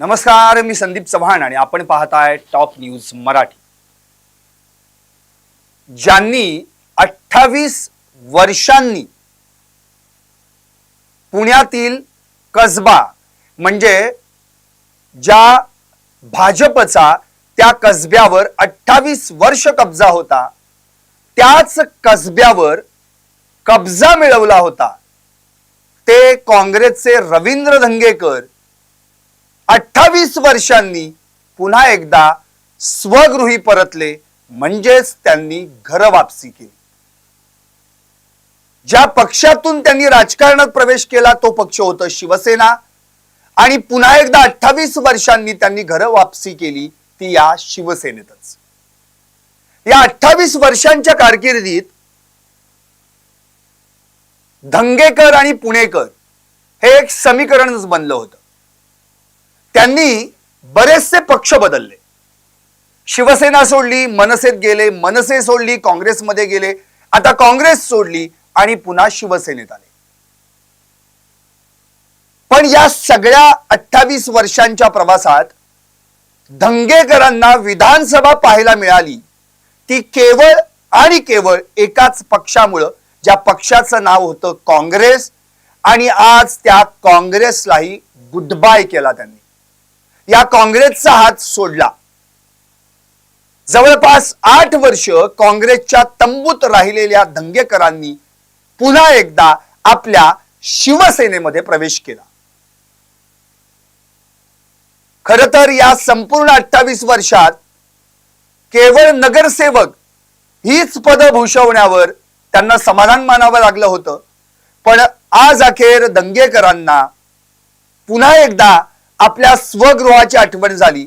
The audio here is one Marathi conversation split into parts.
नमस्कार मी संदीप चव्हाण आणि आपण पाहताय टॉप न्यूज मराठी. ज्यांनी अठ्ठावीस वर्षांनी पुण्यातील कसबा म्हणजे ज्या भाजपचा त्या कसब्यावर अठ्ठावीस वर्ष कब्जा होता त्याच कसब्यावर कब्जा मिळवला होता. ते काँग्रेसचे रवींद्र धंगेकर अठ्ठावीस वर्षांनी पुन्हा एकदा स्वगृही परतले म्हणजेच त्यांनी घर वापसी केली. ज्या पक्षातून त्यांनी राजकारणात प्रवेश केला तो पक्ष होता शिवसेना. आणि पुन्हा एकदा अठ्ठावीस वर्षांनी त्यांनी घर वापसी केली ती या शिवसेनेतच. या अठ्ठावीस वर्षांच्या कारकिर्दीत धंगेकर आणि पुणेकर हे एक समीकरणच बनलं होतं. त्यांनी बरेचसे पक्ष बदलले. शिवसेना सोडली मनसेत गेले मनसे सोडली काँग्रेसमध्ये गेले. आता काँग्रेस सोडली आणि पुन्हा शिवसेनेत आले. पण या सगळ्या अठ्ठावीस वर्षांच्या प्रवासात धंगेकरांना विधानसभा पाहायला मिळाली. ती केवळ आणि केवळ एकाच पक्षामुळं ज्या पक्षाचं नाव होतं काँग्रेस आणि आज त्या काँग्रेसलाही गुड बाय केला त्यांनी. या काँग्रेसचा हात सोडला. जवळपास आठ वर्ष काँग्रेसच्या तंबूत राहिलेल्या दंगेकरांनी पुन्हा एकदा आपल्या शिवसेनेमध्ये प्रवेश केला. खर तर या संपूर्ण अठ्ठावीस वर्षात केवळ नगरसेवक हीच पद भूषवण्यावर त्यांना समाधान मानावं लागलं होतं. पण आज अखेर दंगेकरांना पुन्हा एकदा आपल्या स्वगृहाची आठवण झाली.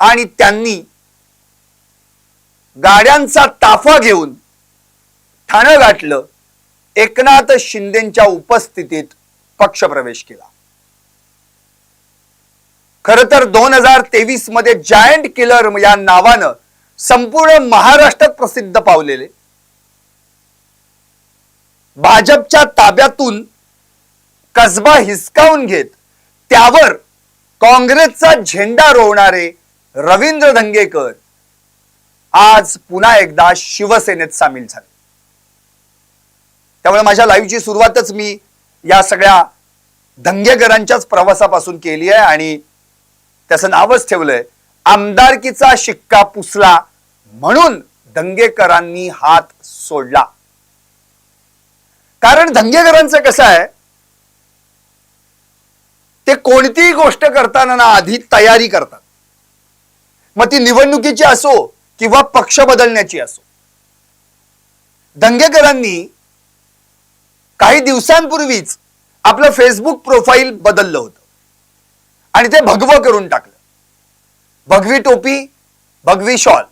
आणि त्यांनी गाड्यांचा ताफा घेऊन ठाणं गाठलं. एकनाथ शिंदेच्या उपस्थितीत पक्षप्रवेश केला. खर तर दोन हजार तेवीसमध्ये जायंट किलर या नावानं संपूर्ण महाराष्ट्रात प्रसिद्ध पावलेले. भाजपच्या ताब्यातून कसबा हिसकावून घेत त्यावर काँग्रेसचा झेंडा रोवणारे रवींद्र धंगेकर आज पुन्हा एकदा शिवसेनेत सामील झाले. त्यामुळे माझ्या लाईव्हची सुरुवातच मी या सगळ्या धंगेकरांच्याच प्रवासापासून केली आहे आणि त्याचं नावच ठेवलंय आमदारकीचा शिक्का पुसला म्हणून दंगेकरांनी हात सोडला. कारण दंगेकरांचं कसं आहे ते कोणतीही गोष्ट करताना ना आधी तयारी करतात. मग ती निवडणुकीची असो किंवा पक्ष बदलण्याची असो. दंगेकरांनी काही दिवसांपूर्वीच आपलं फेसबुक प्रोफाईल बदललं होतं. आणि ते भगवं करून टाकलं. भगवी टोपी भगवी शॉल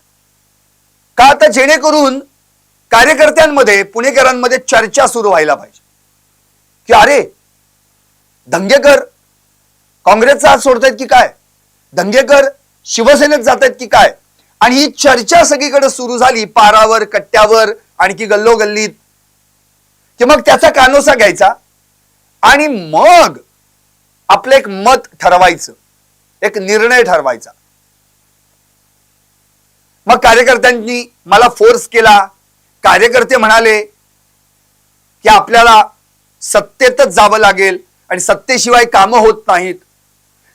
का आता जेणेकरून कार्यकर्त्यांमध्ये पुणेकरांमध्ये चर्चा सुरू व्हायला पाहिजे. की अरे दंगेकर काँग्रेसचा हात सोडतायत की काय? दंगेकर शिवसेनेत जात आहेत की काय? आणि ही चर्चा सगळीकडे सुरू झाली पारावर कट्ट्यावर आणखी गल्लोगल्लीत. की मग त्याचा कानोसा घ्यायचा आणि मग आपलं एक मत ठरवायचं एक निर्णय ठरवायचा. मग कार्यकर्त्यांनी मला फोर्स केला. कार्यकर्ते म्हणाले की आपल्याला सत्तेतच जावं लागेल आणि सत्तेशिवाय कामं होत नाहीत.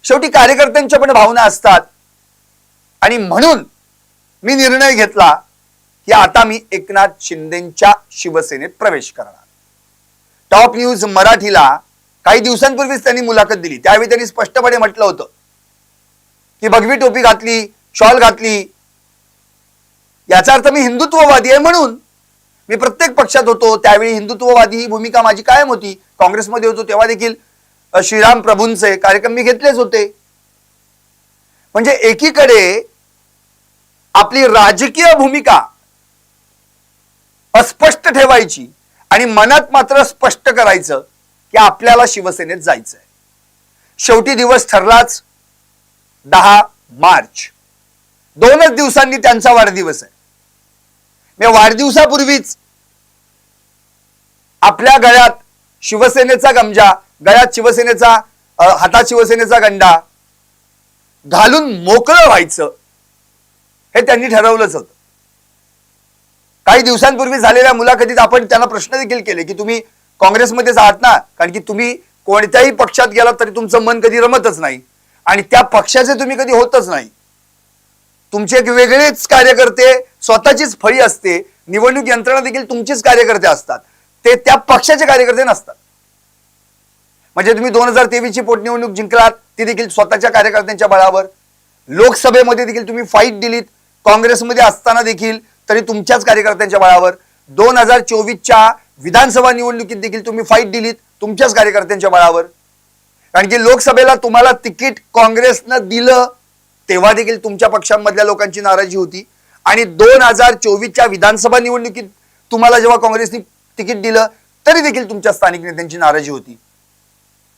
शेवटी कार्यकर्त्यांच्या पण भावना असतात. आणि म्हणून मी निर्णय घेतला की आता मी एकनाथ शिंदेच्या शिवसेनेत प्रवेश करणार. टॉप न्यूज मराठीला काही दिवसांपूर्वीच त्यांनी मुलाखत दिली. त्यावेळी त्यांनी स्पष्टपणे म्हटलं होतं की भगवी टोपी घातली शॉल घातली. याचा अर्थ मी हिंदुत्ववादी आहे म्हणून मी प्रत्येक पक्षात होतो. त्यावेळी हिंदुत्ववादी ही भूमिका माझी कायम होती. काँग्रेसमध्ये होतो तेव्हा देखील श्रीराम प्रभूंचे कार्यक्रम मी घेतलेच होते. म्हणजे एकीकडे आपली राजकीय भूमिका अस्पष्ट ठेवायची आणि मनात मात्र स्पष्ट करायचं की आपल्याला शिवसेनेत जायचंय. शेवटी दिवस ठरलाच दहा मार्च. दोनच दिवसांनी त्यांचा वाढदिवस आहे. मी वाढदिवसापूर्वीच आपल्या गळ्यात शिवसेनेचा गमजा गळ्यात शिवसेनेचा हातात शिवसेनेचा गंडा. घालून मोकळं व्हायचं. हे त्यांनी ठरवलंच होतं. काही दिवसांपूर्वी झालेल्या मुलाखतीत आपण त्यांना प्रश्न देखील केले की तुम्ही काँग्रेसमध्येच आहात ना? कारण की तुम्ही कोणत्याही पक्षात गेलात तरी तुमचं मन कधी रमतच नाही. आणि त्या पक्षाचे तुम्ही कधी होतच नाही. तुमचे एक वेगळेच कार्यकर्ते स्वतःचीच फळी असते. निवडणूक यंत्रणा देखील तुमचेच कार्यकर्ते असतात. ते त्या पक्षाचे कार्यकर्ते नसतात. म्हणजे तुम्ही दोन हजार तेवीसची पोटनिवडणूक जिंकलात ती देखील स्वतःच्या कार्यकर्त्यांच्या बळावर. लोकसभेमध्ये देखील तुम्ही फाईट दिलीत काँग्रेसमध्ये असताना देखील तरी तुमच्याच कार्यकर्त्यांच्या बळावर. दोन हजार चोवीसच्या विधानसभा निवडणुकीत देखील तुम्ही फाईट दिलीत तुमच्याच कार्यकर्त्यांच्या बळावर. कारण की लोकसभेला तुम्हाला तिकीट काँग्रेसनं दिलं तेव्हा देखील तुमच्या पक्षांमधल्या लोकांची नाराजी होती. आणि दोन हजार चोवीसच्या विधानसभा निवडणुकीत तुम्हाला जेव्हा काँग्रेसने तिकीट दिलं तरी देखील तुमच्या स्थानिक नेत्यांची नाराजी होती.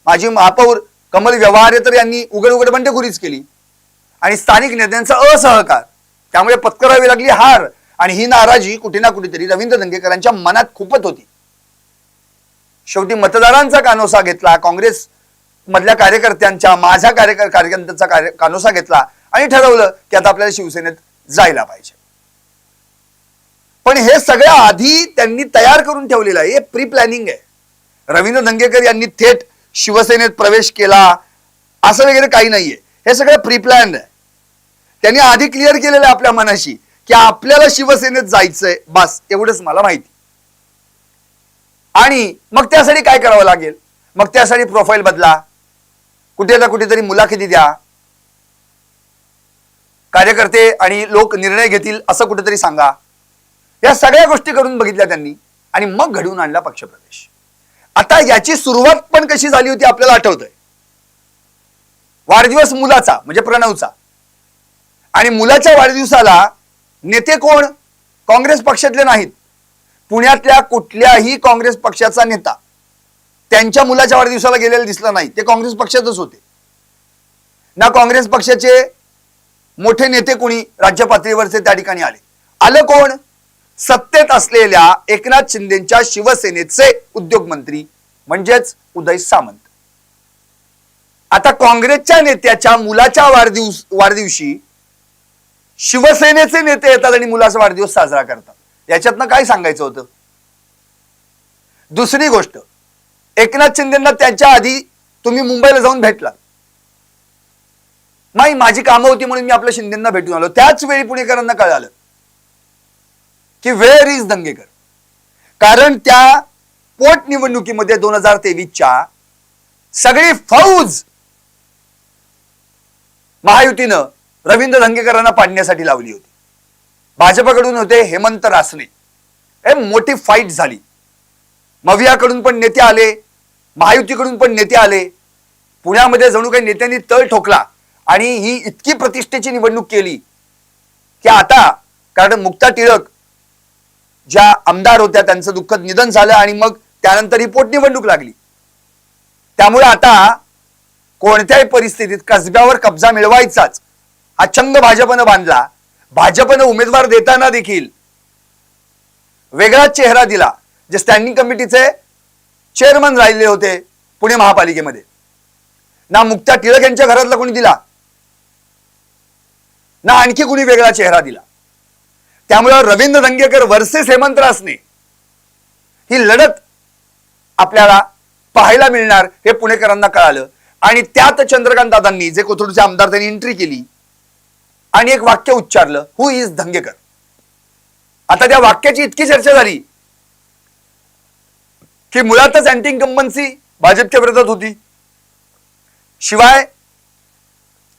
माजी महापौर कमल व्यवहारे तर यांनी उघड उघड बंडखोरीच केली. आणि स्थानिक नेत्यांचा असहकार त्यामुळे पत्करावी लागली हार आणि ही नाराजी कुठे ना कुठेतरी रवींद्र दंगेकरांच्या मनात खुपत होती. शेवटी मतदारांचा कानोसा घेतला काँग्रेस मधल्या कार्यकर्त्यांच्या माझ्या कार्यकर कार्यकर्त्यांचा कार्य कानोसा घेतला आणि ठरवलं की आता आपल्याला शिवसेनेत जायला पाहिजे. पण हे सगळ्या आधी त्यांनी तयार करून ठेवलेलं आहे हे प्री प्लॅनिंग आहे. रवींद्र दंगेकर यांनी थेट शिवसेनेत प्रवेश केला असं वगैरे काही नाहीये. हे सगळं प्री प्लॅन आहे. त्यांनी आधी क्लिअर केलेलं आहे आपल्या मनाशी की आपल्याला शिवसेनेत जायचंय. बस एवढंच मला माहिती. आणि मग त्यासाठी काय करावं लागेल? मग त्यासाठी प्रोफाईल बदला. कुठे ना कुठेतरी मुलाखती द्या. कार्यकर्ते आणि लोक निर्णय घेतील असं कुठेतरी सांगा. या सगळ्या गोष्टी करून बघितल्या त्यांनी आणि मग घडवून आणला पक्षप्रवेश आता याची सुरुवात पण कशी झाली होती आपल्याला आठवतंय. वाढदिवस मुलाचा म्हणजे प्रणवचा. आणि मुलाच्या वाढदिवसाला नेते कोण? काँग्रेस पक्षातले नाहीत. पुण्यातल्या कुठल्याही काँग्रेस पक्षाचा नेता. त्यांच्या मुलाच्या वाढदिवसाला गेलेला दिसला नाही. ते काँग्रेस पक्षातच होते. ना काँग्रेस पक्षाचे मोठे नेते कोणी? राज्य पातळीवरचे त्या ठिकाणी आले. आलं कोण? सत्तेत असलेल्या एकनाथ शिंदेच्या शिवसेनेचे उद्योगमंत्री म्हणजेच उदय सामंत. आता काँग्रेसच्या नेत्याच्या मुलाच्या वाढदिवस वाढदिवशी शिवसेनेचे नेते येतात आणि मुलाचा वाढदिवस साजरा करतात. याच्यातनं काय सांगायचं होतं? दुसरी गोष्ट एकनाथ शिंदेना त्यांच्या आधी तुम्ही मुंबईला जाऊन भेटला नाही माझी कामं होती म्हणून मी आपल्या शिंदेना भेटून आलो. त्याच वेळी पुणेकरांना कळालं. की वेअर इज दंगेकर? कारण त्या पोटनिवडणुकीमध्ये दोन हजार तेवीसच्या सगळी फौज महायुतीनं रवींद्र धंगेकरांना पाडण्यासाठी लावली होती. भाजपकडून होते हेमंत रासने. हे मोठी फाईट झाली. मवियाकडून पण नेते आले महायुतीकडून पण नेते आले. पुण्यामध्ये जणू काही नेत्यांनी तळ ठोकला आणि ही इतकी प्रतिष्ठेची निवडणूक केली की आता कारण मुक्ता टिळक ज्या आमदार होत्या त्यांचं दुःखद निधन झालं आणि मग त्यानंतर ही पोटनिवडणूक लागली. त्यामुळे आता कोणत्याही परिस्थितीत कसब्यावर कब्जा मिळवायचाच हा चंग भाजपनं बांधला. भाजपनं उमेदवार देताना देखील वेगळाच चेहरा दिला जे स्टँडिंग कमिटीचे चेअरमन राहिले होते पुणे महापालिकेमध्ये. ना मुक्ता टिळक यांच्या घरातला कोणी दिला ना आणखी कुणी वेगळा चेहरा दिला. त्यामुळे रवींद्र दंगेकर वर्सेस हेमंत रासने ही लढत आपल्याला पाहायला मिळणार हे पुणेकरांना कळालं. आणि त्यात चंद्रकांत दादांनी जे कोथरूडचे आमदार त्यांनी एंट्री केली आणि एक वाक्य उच्चारलं हु इज धंगेकर आता त्या वाक्याची इतकी चर्चा झाली की मुळातच अँटी इन्कम्बन्सी भाजपच्या विरोधात होती. शिवाय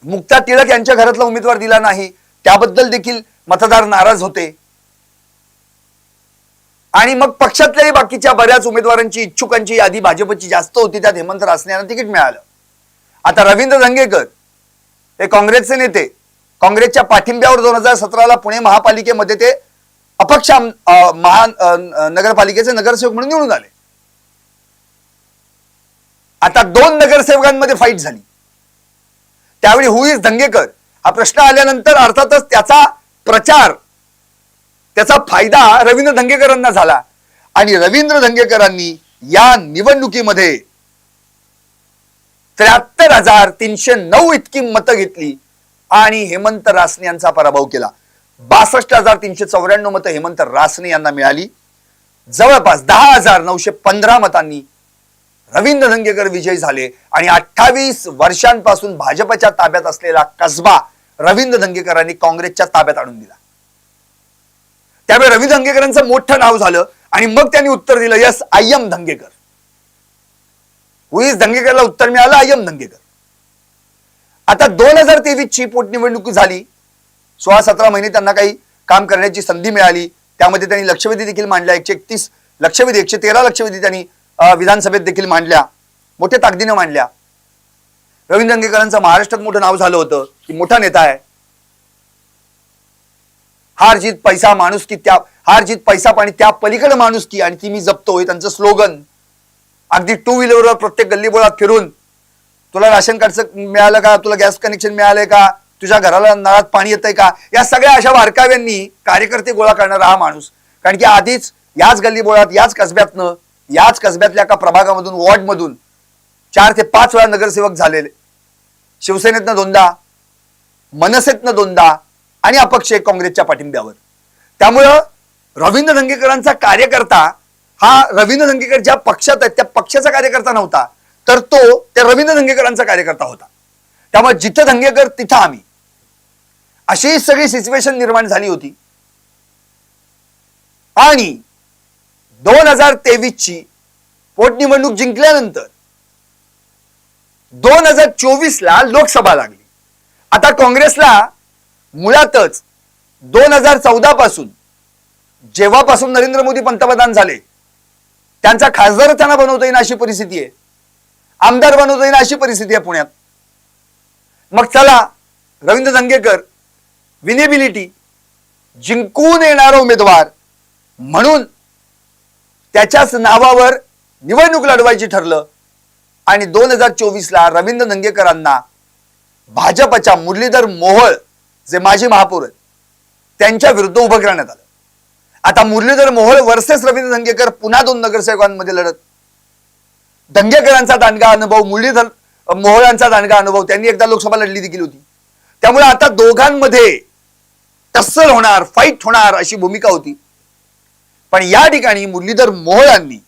मुक्ता टिळक यांच्या घरातला उमेदवार दिला नाही त्याबद्दल देखील मतदार नाराज होते. आणि मग पक्षातल्याही बाकीच्या बऱ्याच उमेदवारांची इच्छुकांची यादी भाजपची जास्त होती त्यात हेमंत रासने यांना तिकीट मिळालं. आता रवींद्र धंगेकर हे काँग्रेसचे नेते काँग्रेसच्या पाठिंब्यावर दोन हजार सतराला पुणे महापालिकेमध्ये ते अपक्ष महा नगरपालिकेचे नगरसेवक म्हणून निवडून आले. आता दोन नगरसेवकांमध्ये फाईट झाली. त्यावेळी हु धंगेकर हा प्रश्न आल्यानंतर अर्थातच त्याचा प्रचार. त्याचा फायदा रवींद्र धंगेकरांना झाला. आणि रवींद्र धंगेकरांनी या निवडणुकीमध्ये त्र्याहत्तर हजार तीनशे नऊ इतकी मतं घेतली आणि हेमंत रासने यांचा पराभव केला. बासष्ट हजार तीनशे चौऱ्याण्णव मतं हेमंत रासने यांना मिळाली. जवळपास दहा हजार नऊशे पंधरा मतांनी रवींद्र धंगेकर विजयी झाले. आणि अठ्ठावीस वर्षांपासून भाजपच्या ताब्यात असलेला कसबा रवींद्र धंगेकरांनी काँग्रेसच्या ताब्यात आणून दिला. त्यामुळे रवी धंगेकरांचं मोठं नाव झालं आणि मग त्यांनी उत्तर दिलं यस आय एम धंगेकर उईस धंगेकरला उत्तर मिळालं? आय एम धंगेकर आता दोन हजार तेवीस ची पोटनिवडणूक झाली. सोळा सतरा महिने त्यांना काही काम करण्याची संधी मिळाली. त्यामध्ये त्यांनी लक्षवेधी देखील मांडल्या. एकशे एकतीस लक्षवेधी एकशे तेरा लक्षवेधी त्यांनी विधानसभेत देखील मांडल्या. मोठ्या ताकदीनं मांडल्या. रवींद्र अंगेकरांचं महाराष्ट्रात मोठं नाव झालं होतं. की मोठा नेता आहे. हार जीत पैसा माणूस की त्या हार जीत पैसा पाणी त्या पलीकडे माणूस की आणि ती मी जपतोय त्यांचं स्लोगन अगदी टू व्हीलरवर प्रत्येक गल्लीबोळात फिरून तुला राशन कार्डचं मिळालं का? तुला गॅस कनेक्शन मिळालंय का? तुझ्या घराला नळात पाणी येतंय का? या सगळ्या अशा वारकाव्यांनी कार्यकर्ते गोळा करणारा हा माणूस. कारण की आधीच याच गल्लीबोळात याच कसब्यातनं याच कसब्यातल्या एका प्रभागामधून वॉर्डमधून चार ते पाच वेळा नगरसेवक झालेले शिवसेनेतनं दोनदा मनसेतनं दोनदा आणि अपक्ष एक काँग्रेसच्या पाठिंब्यावर. त्यामुळं रवींद्र धंगेकरांचा कार्यकर्ता हा रवींद्र धंगेकर ज्या पक्षात आहेत त्या पक्षाचा कार्यकर्ता नव्हता तर तो त्या रवींद्र धंगेकरांचा कार्यकर्ता होता. त्यामुळे जिथं धंगेकर तिथं आम्ही. अशी सगळी सिच्युएशन निर्माण झाली होती. आणि दोन हजार तेवीस ची पोटनिवडणूक जिंकल्यानंतर दोन हजार चोवीसला लोकसभा लागली. आता काँग्रेसला मुळातच दोन हजार चौदा पासून जेव्हापासून नरेंद्र मोदी पंतप्रधान झाले त्यांचा खासदार त्यांना बनवता येईल अशी परिस्थिती आहे. आमदार बनवता येईल अशी परिस्थिती आहे पुण्यात. मग चला रवींद्र दंगेकर विनेबिलिटी जिंकून येणारा उमेदवार म्हणून त्याच्याच नावावर निवडणूक लढवायची ठरलं. आणि दोन हजार चोवीस ला रवींद्र नंगेकरांना भाजपच्या मुरलीधर मोहोळ जे माजी महापौर आहेत त्यांच्या विरुद्ध उभं करण्यात आलं. आता मुरलीधर मोहोळ वर्सेस रवींद्र दंगेकर पुन्हा दोन नगरसेवकांमध्ये लढत. दंगेकरांचा दांडगा अनुभव मुरलीधर मोहोळांचा दांडगा अनुभव त्यांनी एकदा लोकसभा लढली देखील होती. त्यामुळे आता दोघांमध्ये टस्सल होणार फाईट होणार अशी भूमिका होती. पण या ठिकाणी मुरलीधर मोहोळांनी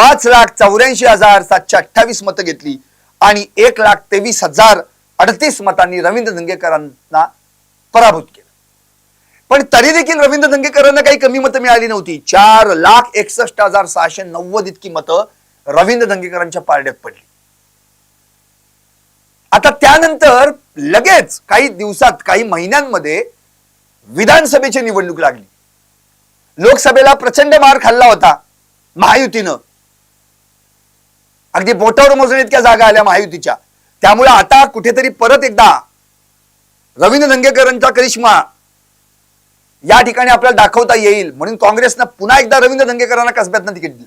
पाच लाख चौऱ्याऐंशी हजार सातशे अठ्ठावीस मतं घेतली आणि एक लाख तेवीस हजार अडतीस मतांनी रवींद्र धंगेकरांना पराभूत केलं. पण तरी देखील रवींद्र धंगेकरांना काही कमी मतं मिळाली नव्हती. चार लाख एकसष्ट हजार सहाशे नव्वद इतकी मतं रवींद्र धंगेकरांच्या पारड्यात पडली. आता त्यानंतर लगेच काही दिवसात काही महिन्यांमध्ये विधानसभेची निवडणूक लागली. लोकसभेला प्रचंड मार खाल्ला होता महायुतीनं. अगदी बोटावर मोजून इतक्या जागा आल्या महायुतीच्या. त्यामुळे आता कुठेतरी परत एकदा रवींद्र दंगेकरांचा करिश्मा या ठिकाणी आपल्याला दाखवता येईल म्हणून काँग्रेसनं पुन्हा एकदा रवींद्र दंगेकरांना कसब्यातनं तिकीट दिलं.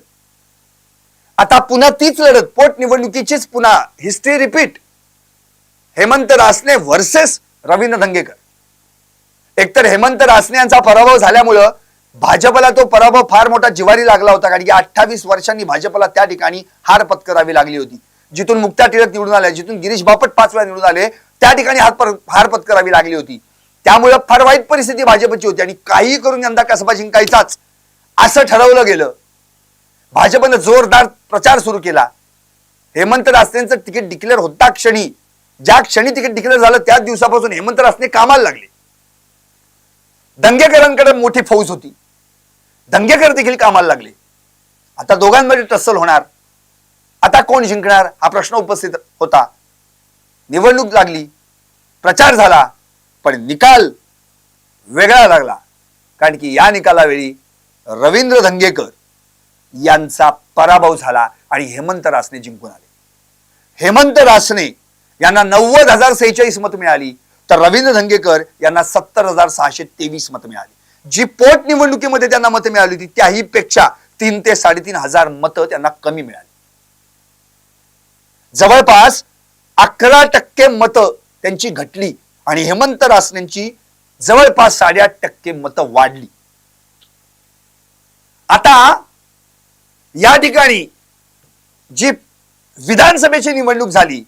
आता पुन्हा तीच लढत पोटनिवडणुकीचीच पुन्हा history repeat Hemant Rasane versus Ravindra Dhangekar एकतर हेमंत रासने यांचा पराभव झाल्यामुळं भाजपला तो पराभव फार मोठा जिवारी लागला होता कारण की अठ्ठावीस वर्षांनी भाजपला त्या ठिकाणी हार पत्करावी लागली होती. जिथून मुक्ता टिळक निवडून आल्या जिथून गिरीश बापट पाच वेळा निवडून आले त्या ठिकाणी हात हार पत्करावी लागली होती. त्यामुळे फार वाईट परिस्थिती भाजपची होती आणि काही करून यंदा कसबा जिंकायचाच असं ठरवलं गेलं. भाजपनं जोरदार प्रचार सुरू केला. हेमंत रासनेंचं तिकीट डिक्लेअर होता क्षणी. ज्या क्षणी तिकीट डिक्लेअर झालं त्याच दिवसापासून हेमंत रासने कामाला लागले. दंगेकरांकडे मोठी फौज होती. दंगेकर देखील कामाला लागले. आता दोघांमध्ये टस्सल होणार. आता कोण जिंकणार? हा प्रश्न उपस्थित होता. निवडणूक लागली. प्रचार झाला. पण निकाल वेगळा लागला. कारण की या निकालावेळी रवींद्र धंगेकर यांचा पराभव झाला आणि हेमंत रासने जिंकून आले. हेमंत रासने यांना नव्वद हजार सेहेचाळीस मतं मिळाली. तर रवींद्र धंगेकर यांना सत्तर हजार सहाशे तेवीस मतं मिळाली. जी पोट निवडणुकीमध्ये त्यांना मतं मिळाली होती त्याही पेक्षा तीन ते साडेतीन हजार मतं त्यांना कमी मिळाली. जवळपास अकरा टक्के मतं त्यांची घटली आणि हेमंत रासनेंची जवळपास साडेआठ टक्के मतं वाढली. आता या ठिकाणी जी विधानसभेची निवडणूक झाली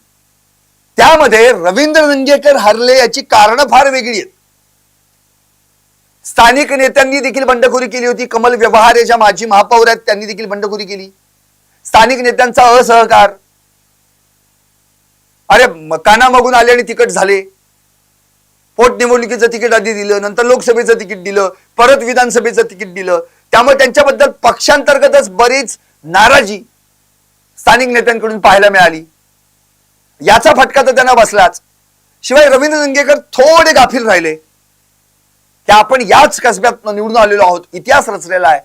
त्यामध्ये रवींद्र रंगेकर हरले याची कारण फार वेगळी आहेत. स्थानिक नेत्यांनी देखील बंडखोरी केली होती. कमल व्यवहार ज्या माजी महापौर आहेत त्यांनी देखील बंडखोरी केली. स्थानिक नेत्यांचा असहकार. अरे कानामागून आले आणि तिकट झाले. पोटनिवडणुकीचं तिकीट आधी दिलं नंतर लोकसभेचं तिकीट दिलं परत विधानसभेचं तिकीट दिलं. त्यामुळे त्यांच्याबद्दल पक्षांतर्गतच बरीच नाराजी स्थानिक नेत्यांकडून पाहायला मिळाली. याचा फटका तर त्यांना बसलाच. शिवाय रवींद्र दंगेकर थोडे गाफील राहिले. त्या आपण याच कसब्यात निवडून आलेलो आहोत इतिहास रचलेला आहे.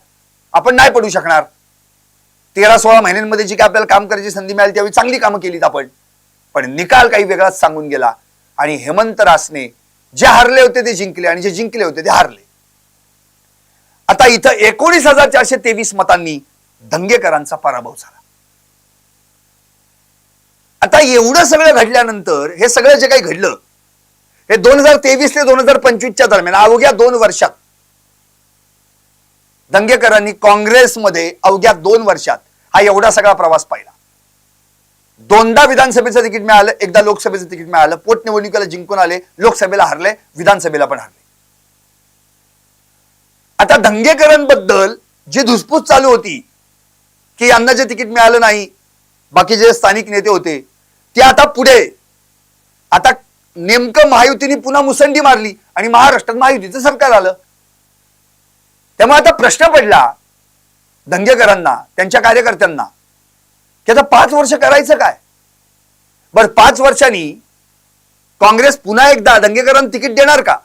आपण नाही पडू शकणार. तेरा सोळा महिन्यांमध्ये जी काय आपल्याला काम करायची संधी मिळाली त्यावेळी चांगली कामं केलीत आपण. पण निकाल काही वेगळाच सांगून गेला. आणि हेमंत रासने जे हारले होते ते जिंकले. आणि जे जिंकले होते ते हारले. आता इथं एकोणीस हजार चारशे तेवीस मतांनी दंगेकरांचा पराभव झाला. आता एवढं सगळं घडल्यानंतर हे सगळं जे काही घडलं हे दोन हजार तेवीस ते दोन हजार पंचवीसच्या दरम्यान अवघ्या दोन वर्षात दंगेकरांनी काँग्रेसमध्ये अवघ्या दोन वर्षात हा एवढा सगळा प्रवास पाहिला. दोनदा विधानसभेचं तिकीट मिळालं एकदा लोकसभेचं तिकीट मिळालं पोटनिवडणुकीला जिंकून आले लोकसभेला हरले विधानसभेला पण हरले. आता दंगेकरांबद्दल जी धुसफूस चालू होती की यांना जे तिकीट मिळालं नाही बाकीचे जे स्थानिक नेते होते ते आता पुढे आता नेमकं महायुतीने पुन्हा मुसंडी मारली आणि महाराष्ट्रात महायुतीचं सरकार आलं. त्यामुळे आता प्रश्न पडला दंगेकरांना त्यांच्या कार्यकर्त्यांना की आता पाच वर्ष करायचं काय? बर पाच वर्षांनी काँग्रेस पुन्हा एकदा दंगेकरांना तिकीट देणार का?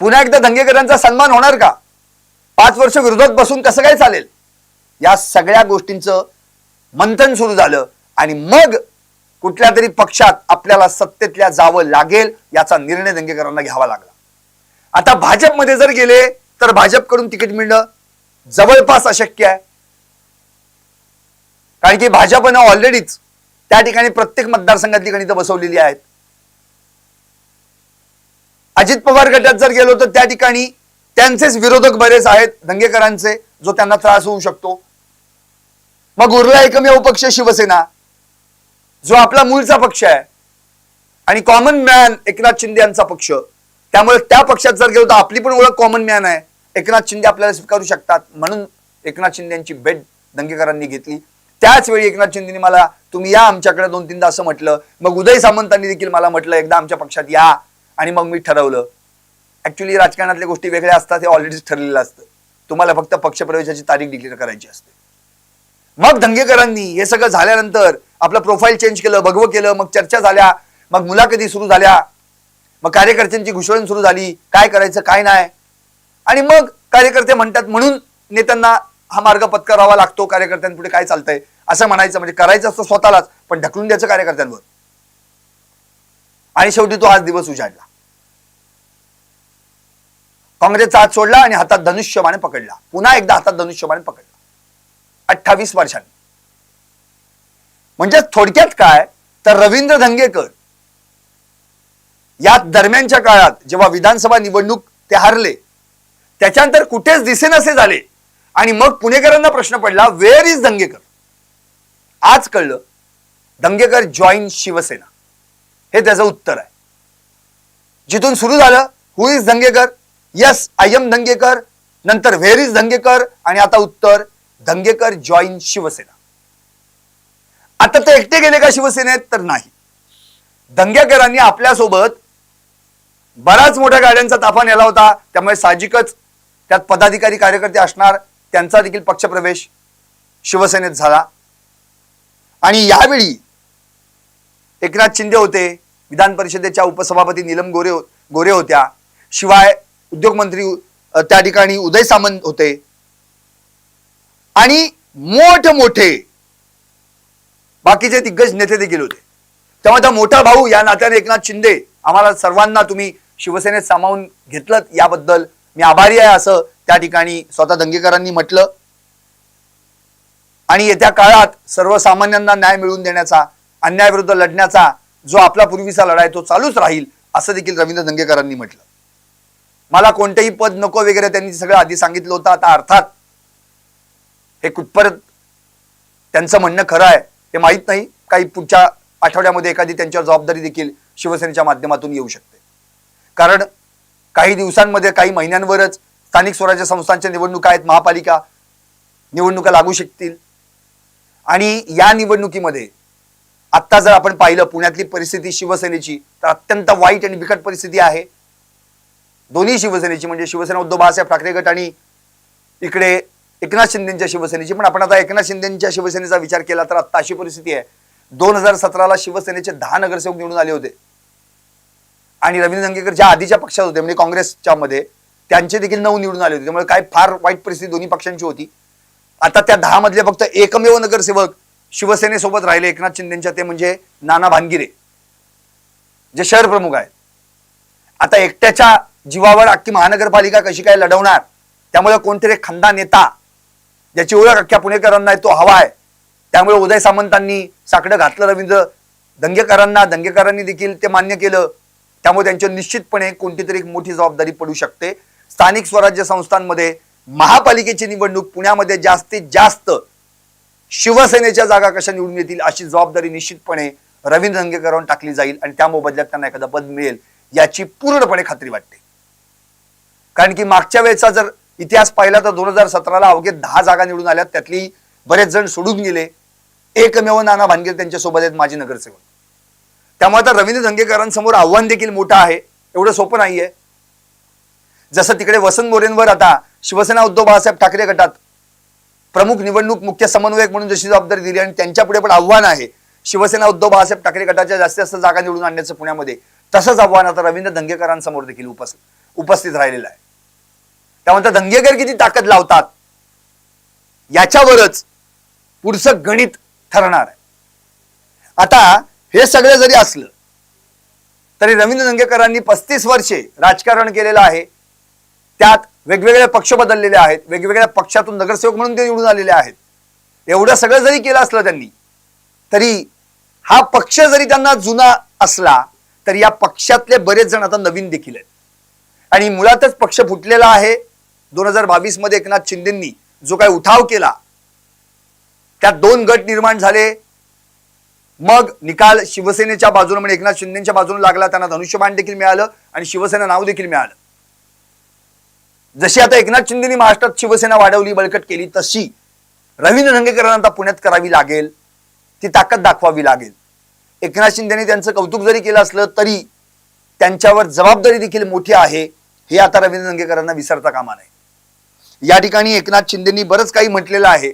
पुन्हा एकदा दंगेकरांचा सन्मान होणार का? पाच वर्ष विरोधात बसून कसं काय चालेल? या सगळ्या गोष्टींचं मंथन सुरू झालं आणि मग कुठल्या तरी पक्षात आपल्याला सत्तेतल्या जावं लागेल याचा निर्णय दंगेकरांना घ्यावा लागला. आता भाजपमध्ये जर गेले तर भाजपकडून तिकीट मिळणं जवळपास अशक्य आहे. कारण की भाजपनं ऑलरेडीच त्या ठिकाणी प्रत्येक मतदारसंघातली गणितं बसवलेली आहेत. अजित पवार गटात जर गेलो तर त्या ठिकाणी त्यांचेच विरोधक बरेच आहेत दंगेकरांचे जो त्यांना त्रास होऊ शकतो. मग उरला एकमेव पक्ष शिवसेना. जो आपला मूळचा पक्ष आहे. आणि कॉमन मॅन एकनाथ शिंदे यांचा पक्ष. त्यामुळे त्या पक्षात जर गेलो तर आपली पण ओळख कॉमन मॅन आहे. एकनाथ शिंदे आपल्याला स्वीकारू शकतात. म्हणून एकनाथ शिंदे यांची भेट दंगेकरांनी घेतली. त्याच वेळी एकनाथ शिंदेनी मला तुम्ही या आमच्याकडे दोन तीनदा असं म्हटलं. मग उदय सामंतांनी देखील मला म्हटलं एकदा आमच्या पक्षात या. आणि मग मी ठरवलं. ऍक्च्युली राजकारणातल्या गोष्टी वेगळ्या असतात हे ऑलरेडी ठरलेलं असतं. तुम्हाला फक्त पक्षप्रवेशाची तारीख डिक्लेअर करायची असते. मग दंगेकरांनी हे सगळं झाल्यानंतर आपलं प्रोफाईल चेंज केलं भगवं केलं मग चर्चा झाल्या मग मुलाखती सुरू झाल्या मग कार्यकर्त्यांची घुसळण सुरू झाली काय करायचं काय नाही. आणि मग कार्यकर्ते म्हणतात म्हणून नेत्यांना हा मार्ग पत्करावा लागतो कार्यकर्त्यांपुढे काय चालतंय असं म्हणायचं म्हणजे करायचं असतं स्वतःलाच पण ढकलून द्यायचं कार्यकर्त्यांवर. आणि शेवटी तो आज दिवस उजाडला. काँग्रेसचा हात सोडला आणि हातात धनुष्यमाने पकडला. पुन्हा एकदा हातात धनुष्यमाने पकडला. अठ्ठावीस वर्षांनी. म्हणजे थोडक्यात काय? तर रवींद्र धंगेकर या दरम्यानच्या काळात जेव्हा विधानसभा निवडणूक ते हारले त्याच्यानंतर कुठेच दिसेनसे झाले. आणि मग पुणेकरांना प्रश्न पडला वेअर इज दंगेकर आज कळलं दंगेकर जॉईन शिवसेना. हे त्याचं उत्तर आहे. जिथून सुरू झालं who is Dhangekar yes I am Dhangekar नंतर व्हेर इज दंगेकर आणि आता उत्तर दंगेकर जॉईन शिवसेना. आता ते एकटे गेले का शिवसेनेत? तर नाही. दंगेकरांनी आपल्यासोबत बराच मोठ्या गाड्यांचा ताफा नेला होता. त्यामुळे साहजिकच त्यात पदाधिकारी कार्यकर्ते असणार त्यांचा देखील पक्षप्रवेश शिवसेनेत झाला. आणि यावेळी एकनाथ शिंदे होते विधान परिषदेच्या उपसभापती नीलम गोरे हो-, गोरे होत्या. शिवाय उद्योगमंत्री त्या ठिकाणी उदय सामंत होते. आणि मोठमोठे बाकीचे दिग्गज नेते देखील होते. तेव्हा त्या मोठा भाऊ या नात्याने एकनाथ शिंदे आम्हाला सर्वांना तुम्ही शिवसेनेत सामावून घेतलं याबद्दल मी आभारी आहे असं त्या ठिकाणी स्वतः दंगेकरांनी म्हटलं. आणि येत्या काळात सर्वसामान्यांना न्याय मिळवून देण्याचा अन्यायाविरुद्ध लढण्याचा जो आपला पूर्वीचा लढा आहे तो चालूच राहील असं देखील रवींद्र दंगेकरांनी म्हटलं. मला कोणतेही पद नको वगैरे त्यांनी सगळं आधी सांगितलं होतं. आता अर्थात हे कुठपर्यंत त्यांचं म्हणणं खरं आहे. हे माहीत नाही. काही पुढच्या आठवड्यामध्ये एखादी त्यांच्यावर जबाबदारी देखील शिवसेनेच्या माध्यमातून येऊ शकते. कारण काही दिवसांमध्ये काही महिन्यांवरच स्थानिक स्वराज्य संस्थांच्या निवडणुका आहेत महापालिका निवडणुका लागू शकतील. आणि या निवडणुकीमध्ये आत्ता जर आपण पाहिलं पुण्यातली परिस्थिती शिवसेनेची तर अत्यंत वाईट आणि बिकट परिस्थिती आहे. दोन्ही शिवसेनेची म्हणजे शिवसेना उद्धव बाळासाहेब ठाकरे गट आणि इकडे एकनाथ शिंदेच्या शिवसेनेची. पण आपण आता एकनाथ शिंदेच्या शिवसेनेचा विचार केला तर आत्ता अशी परिस्थिती आहे. दोन हजार सतराला शिवसेनेचे दहा नगरसेवक निवडून आले होते. आणि रवींद्र दंगेकर ज्या आधीच्या पक्षात होते म्हणजे काँग्रेसच्या मध्ये. त्यांचे देखील नऊ निवडून आले होते. त्यामुळे काय फार वाईट परिस्थिती दोन्ही पक्षांची होती. आता त्या दहा मधले फक्त एकमेव नगरसेवक शिवसेनेसोबत राहिले एकनाथ शिंदेच्या ते म्हणजे नाना भानगिरे जे शहर प्रमुख आहेत. आता एकट्याच्या जीवावर अख्खी महानगरपालिका कशी काय लढवणार? त्यामुळे कोणतरी खंदा नेता ज्याची ओळख अख्ख्या पुणेकरांना आहे तो हवा आहे. त्यामुळे उदय सामंतांनी साकडं घातलं रवींद्र. दंगेकरांना दंगेकरांनी देखील ते मान्य केलं. त्यामुळे त्यांच्यावर निश्चितपणे कोणती तरी एक मोठी जबाबदारी पडू शकते. स्थानिक स्वराज्य संस्थांमध्ये महापालिकेची निवडणूक पुण्यामध्ये जास्तीत जास्त शिवसेनेच्या जागा कशा निवडून येतील अशी जबाबदारी निश्चितपणे रवींद्र दंगेकरांवर टाकली जाईल आणि त्या मोबदल्यात त्यांना एखादा पद मिळेल याची पूर्णपणे खात्री वाटते. कारण की मागच्या वेळेचा जर इतिहास पाहिला तर दोन हजार सतराला अवघे दहा जागा निवडून आल्यात त्यातली बरेच जण सोडून गेले. एकमेव नाना भानगीर त्यांच्यासोबत आहेत माजी नगरसेवक. त्यामुळे आता रवींद्र धंगेकरांसमोर आव्हान देखील मोठं आहे. एवढं सोपं नाहीये. जसं तिकडे वसंत मोरेंवर आता शिवसेना उद्धव बाळासाहेब ठाकरे गटात प्रमुख निवडणूक मुख्य समन्वयक म्हणून जशी जबाबदारी दिली आणि त्यांच्या पुढे पण आव्हान आहे. शिवसेना उद्धव बाळासाहेब ठाकरे गटाच्या जास्तीत जास्त जागा निवडून आणण्याचं पुण्यामध्ये तसंच आव्हान आता रवींद्र धंगेकरांसमोर देखील उपस्थित उपस्थित राहिलेलं आहे. त्यामुळे दंगेकर किती ताकद लावतात? याच्यावरच पुढचं गणित ठरणार आहे. आता हे सगळं जरी असलं तरी रवींद्र दंगेकरांनी पस्तीस वर्षे राजकारण केलेलं आहे. त्यात वेगवेगळे पक्ष बदललेले आहेत वेगवेगळ्या पक्षातून नगरसेवक म्हणून ते निवडून आलेले आहेत. एवढं सगळं जरी केलं असलं त्यांनी तरी हा पक्ष जरी त्यांना जुना असला तरी या पक्षातले बरेच जण आता नवीन देखील आहेत. आणि मुळातच पक्ष फुटलेला आहे दोन हजार बावीसमध्ये एकनाथ शिंदेंनी जो काय उठाव केला त्यात दोन गट निर्माण झाले. मग निकाल शिवसेनेच्या बाजूने म्हणजे एकनाथ शिंदेच्या बाजूने लागला त्यांना धनुष्यबाण देखील मिळालं आणि शिवसेना नाव देखील मिळालं. जशी आता एकनाथ शिंदेनी महाराष्ट्रात शिवसेना वाढवली बळकट केली तशी रवींद्र धंगेकरांना आता पुण्यात करावी लागेल ती ताकद दाखवावी लागेल. एकनाथ शिंदेने त्यांचं कौतुक जरी केलं असलं तरी त्यांच्यावर जबाबदारी देखील मोठी आहे. हे आता रवींद्र रंगेकरांना विसरता कामा नये. या ठिकाणी एकनाथ शिंदेनी बरंच काही म्हटलेलं आहे.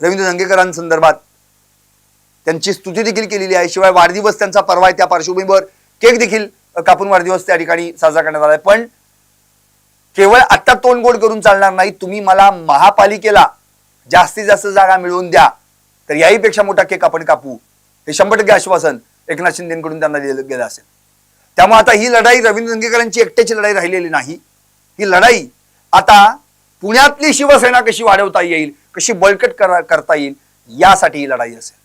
रवींद्र दंगेकरांसंदर्भात. त्यांची स्तुती देखील केलेली आहे. शिवाय वाढदिवस त्यांचा परवा आहे त्या पार्श्वभूमीवर केक देखील कापून वाढदिवस त्या ठिकाणी साजरा करण्यात आलाय पण केवळ आता तोंड गोड करून चालणार नाही. तुम्ही मला महापालिकेला जास्तीत जास्त जागा मिळवून द्या. तर याहीपेक्षा मोठा केक आपण कापू. हे शंभर टक्के आश्वासन एकनाथ शिंदेकडून त्यांना दिलं गेलं असेल. त्यामुळे आता ही लढाई रवींद्र दंगेकरांची एकट्याची लढाई राहिलेली नाही. ही लढाई आता पुण्यातली शिवसेना कशी वाढवता येईल कशी बळकट करा करता येईल यासाठी ही लढाई असेल.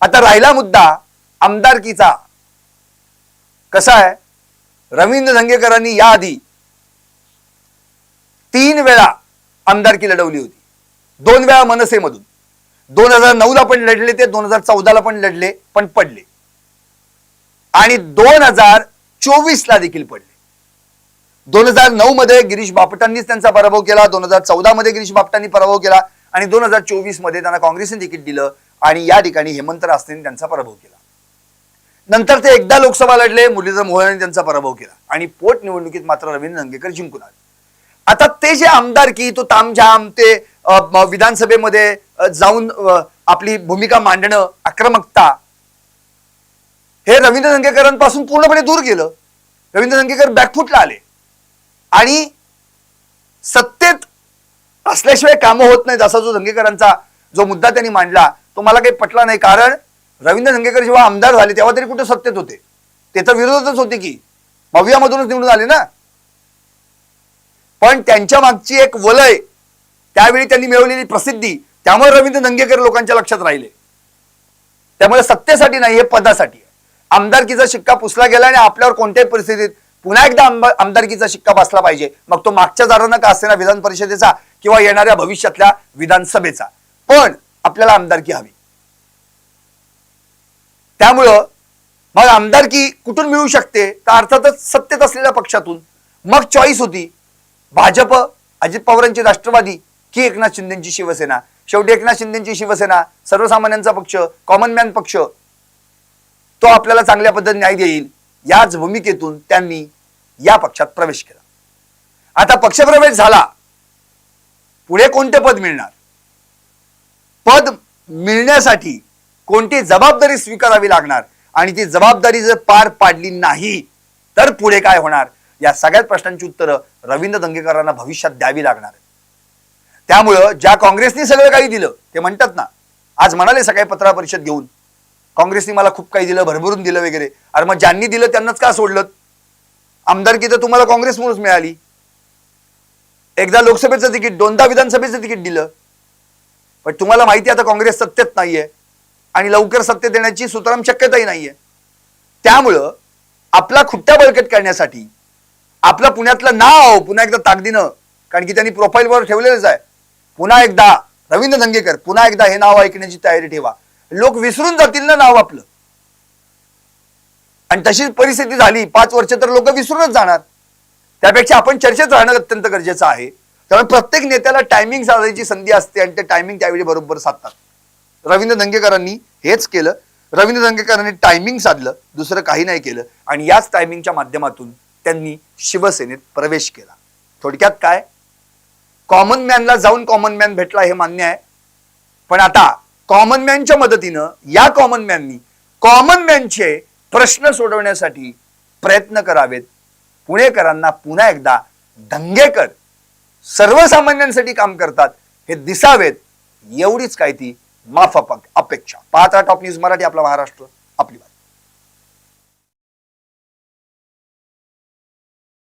आता राहिला मुद्दा आमदारकीचा. कसा आहे? रवींद्र धंगेकरांनी याआधी तीन वेळा आमदारकी लढवली होती. दोन वेळा मनसेमधून. दोन हजार नऊला पण लढले ते दोन हजार चौदाला पण लढले पण पडले. आणि दोन हजार चोवीस ला देखील पडले. दोन हजार नऊ मध्ये गिरीश बापटांनीच त्यांचा पराभव केला. दोन हजार चौदा मध्ये गिरीश बापटांनी पराभव केला. आणि दोन हजार चोवीसमध्ये त्यांना काँग्रेसने तिकीट दिलं. आणि या ठिकाणी हेमंत रासनेने त्यांचा पराभव केला. नंतर ते एकदा लोकसभा लढले. मुरलीधर मोहोळ त्यांचा पराभव केला. आणि पोट निवडणुकीत मात्र रवींद्र दंगेकर जिंकून आले. आता ते जे आमदारकी तो तामझाम ते विधानसभेमध्ये जाऊन आपली भूमिका मांडणं आक्रमकता हे रवींद्र दंगेकरांपासून पूर्णपणे दूर गेलं रवींद्र दंगेकर बॅकफुटला आले. आणि सत्तेत असल्याशिवाय कामं होत नाहीत असा जो दंगेकरांचा जो मुद्दा त्यांनी मांडला तो मला काही पटला नाही. कारण रवींद्र दंगेकर जेव्हा आमदार झाले तेव्हा तरी कुठे सत्तेत होते? ते तर विरोधातच होते की. भव्यामधूनच निवडून आले ना? पण त्यांच्या मागची एक वलय त्यावेळी त्यांनी मिळवलेली प्रसिद्धी त्यामुळे रवींद्र दंगेकर लोकांच्या लक्षात राहिले. त्यामुळे सत्तेसाठी नाही हे पदासाठी आमदारकीचा शिक्का पुसला गेला आणि आपल्यावर कोणत्याही परिस्थितीत पुन्हा एकदा आमदारकीचा शिक्का बसला पाहिजे. मग तो मागच्या दारानं का असेना विधान परिषदेचा किंवा येणाऱ्या भविष्यातल्या विधानसभेचा. पण आपल्याला आमदारकी हवी. त्यामुळं मग आमदारकी कुठून मिळू शकते? तर अर्थातच सत्तेत असलेल्या पक्षातून. मग चॉईस होती. भाजप अजित पवारांची राष्ट्रवादी की एकनाथ शिंदेची शिवसेना. शेवटी एकनाथ शिंदेची शिवसेना सर्वसामान्यांचा पक्ष कॉमन मॅन पक्ष तो आपल्याला चांगल्या पद्धतीने न्याय देईल. याच भूमिकेतून त्यांनी या पक्षात प्रवेश केला. आता पक्षप्रवेश झाला. पुढे कोणते पद मिळणार? पद मिळण्यासाठी कोणती जबाबदारी स्वीकारावी लागणार? आणि ती जबाबदारी जर पार पाडली नाही तर पुढे काय होणार? या सगळ्याच प्रश्नांची उत्तरं रवींद्र दंगेकरांना भविष्यात द्यावी लागणार त्यामुळं ज्या काँग्रेसने सगळं काही दिलं ते म्हणतात ना आज म्हणाले सकाळी पत्र परिषद घेऊन काँग्रेसने मला खूप काही दिलं भरभरून दिलं वगैरे. अरे मग ज्यांनी दिलं त्यांनाच का सोडलं? आमदारकी तर तुम्हाला काँग्रेसमुळेच मिळाली. एकदा लोकसभेचं तिकीट दोनदा विधानसभेचं तिकीट दिलं. पण तुम्हाला माहिती आहे आता काँग्रेस सत्तेत नाहीये. आणि लवकर सत्तेत येण्याची सुतराम शक्यताही नाहीये. त्यामुळं आपला खुट्टा बळकट करण्यासाठी आपलं पुण्यातलं नाव पुन्हा एकदा ताकदीनं कारण की त्यांनी प्रोफाईलवर ठेवलेलंच आहे. पुन्हा एकदा रवींद्र धंगेकर पुन्हा एकदा हे नाव ऐकण्याची तयारी ठेवा. लोक विसरून जातील ना नाव आपलं. आणि तशीच परिस्थिती झाली. पाच वर्ष तर लोक विसरूनच जाणार. त्यापेक्षा आपण चर्चेत राहणं अत्यंत गरजेचं आहे. त्यामुळे प्रत्येक नेत्याला टायमिंग साधायची संधी असते आणि ते टायमिंग त्यावेळी बरोबर साधतात. रवींद्र दंगेकरांनी हेच केलं. रवींद्र दंगेकरांनी टायमिंग साधलं. दुसरं काही नाही केलं. आणि याच टायमिंगच्या माध्यमातून त्यांनी शिवसेनेत प्रवेश केला. थोडक्यात काय? कॉमन मॅनला जाऊन कॉमन मॅन भेटला हे मान्य आहे. पण आता कॉमन मॅनच्या मदतीनं या कॉमन मॅननी कॉमन मॅनचे प्रश्न सोडवण्यासाठी प्रयत्न करावेत. पुणेकरांना पुन्हा एकदा दंगेकर सर्वसामान्यांसाठी काम करतात. हे दिसावेत. एवढीच काय ती माफ अपेक्षा. पाहता टॉप न्यूज मराठी आपला महाराष्ट्र. आपली बात